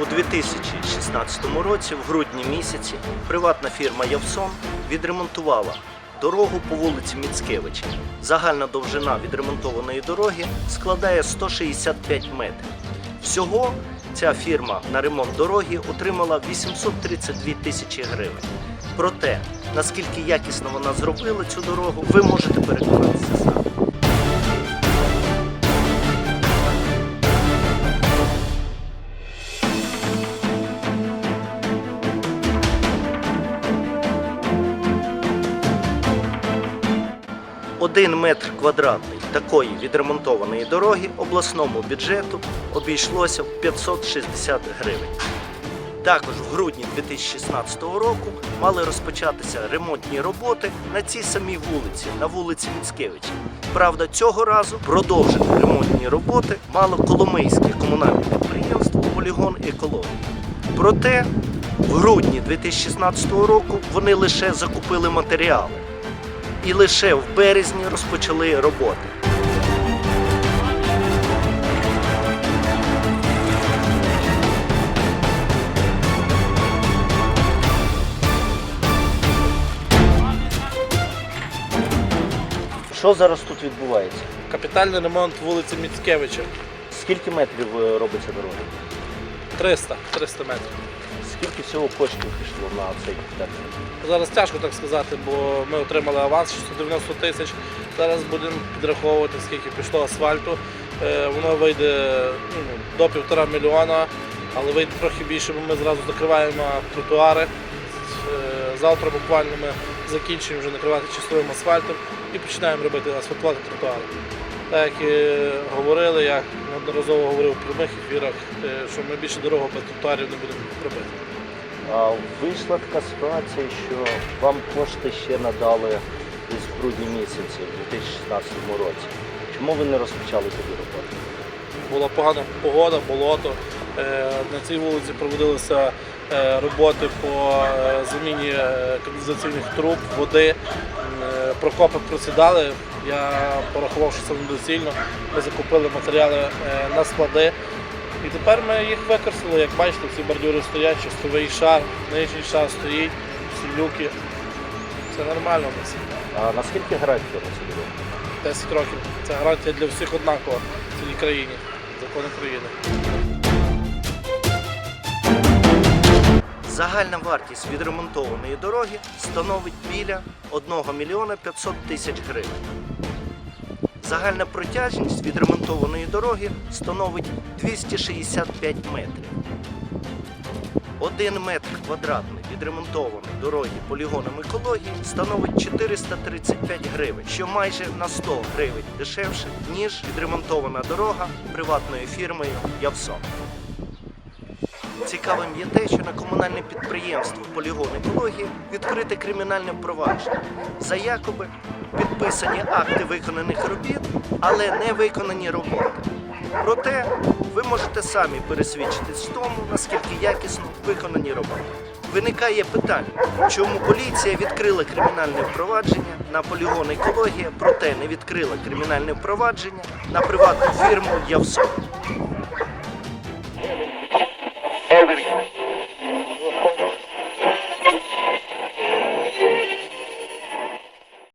У 2016 році, в грудні місяці, приватна фірма Явсон відремонтувала дорогу по вулиці Міцкевича. Загальна довжина відремонтованої дороги складає 165 метрів. Всього ця фірма на ремонт дороги отримала 832 тисячі гривень. Проте, наскільки якісно вона зробила цю дорогу, ви можете переконатися самі. Один метр квадратний такої відремонтованої дороги обласному бюджету обійшлося в 560 гривень. Також в грудні 2016 року мали розпочатися ремонтні роботи на цій самій вулиці, на вулиці Міцкевича. Правда, цього разу продовжити ремонтні роботи мало Коломийське комунальне підприємство Полігон екології. Проте в грудні 2016 року вони лише закупили матеріали і лише в березні розпочали роботи. Що зараз тут відбувається? Капітальний ремонт вулиці Міцкевича. Скільки метрів е, робиться дорога? 300, 300 метрів. Скільки всього коштів пішло на цей термін? Зараз тяжко так сказати, бо ми отримали аванс 690 тисяч. Зараз будемо підраховувати, скільки пішло асфальту. Е, Воно вийде ну, до півтора мільйона, але вийде трохи більше, бо ми зразу закриваємо тротуари. Е, Завтра буквально ми закінчуємо вже накривати чистовим асфальтом і починаємо робити асфальтувати тротуари. Так як і говорили, я неодноразово говорив в прямих ефірах, е, що ми більше дорогу без тротуарів не будемо робити. А вийшла така ситуація, що вам кошти ще надали в грудні місяці, в 2016 році. Чому ви не розпочали тоді роботи? Була погана погода, болото. Е, На цій вулиці проводилися е, роботи по е, заміні е, каналізаційних труб, води. Е, Прокопи просідали. Я порахував, що це недоцільно. Ми закупили матеріали е, на склади. І тепер ми їх використали. Як бачите, всі бордюри стоять, чистовий шар, нижній шар стоїть, всі люки. Все нормально у нас. А наскільки гарантія на дорогу? 10 років. Це гарантія для всіх однакова в цілій країні. Закон України. Загальна вартість відремонтованої дороги становить біля 1 мільйона 500 тисяч гривень. Загальна протяжність відремонтованої дороги становить 265 метрів. Один метр квадратний відремонтованої дороги полігоном екології становить 435 гривень, що майже на 100 гривень дешевше, ніж відремонтована дорога приватною фірмою Явсон. Цікавим є те, що на комунальне підприємство Полігон екології відкрите кримінальне провадження за якоби підписані акти виконаних робіт, але не виконані роботи. Проте ви можете самі пересвідчитись в тому, наскільки якісно виконані роботи. Виникає питання, чому поліція відкрила кримінальне впровадження на полігон екологія, проте не відкрила кримінальне впровадження на приватну фірму Явсон. Calgary.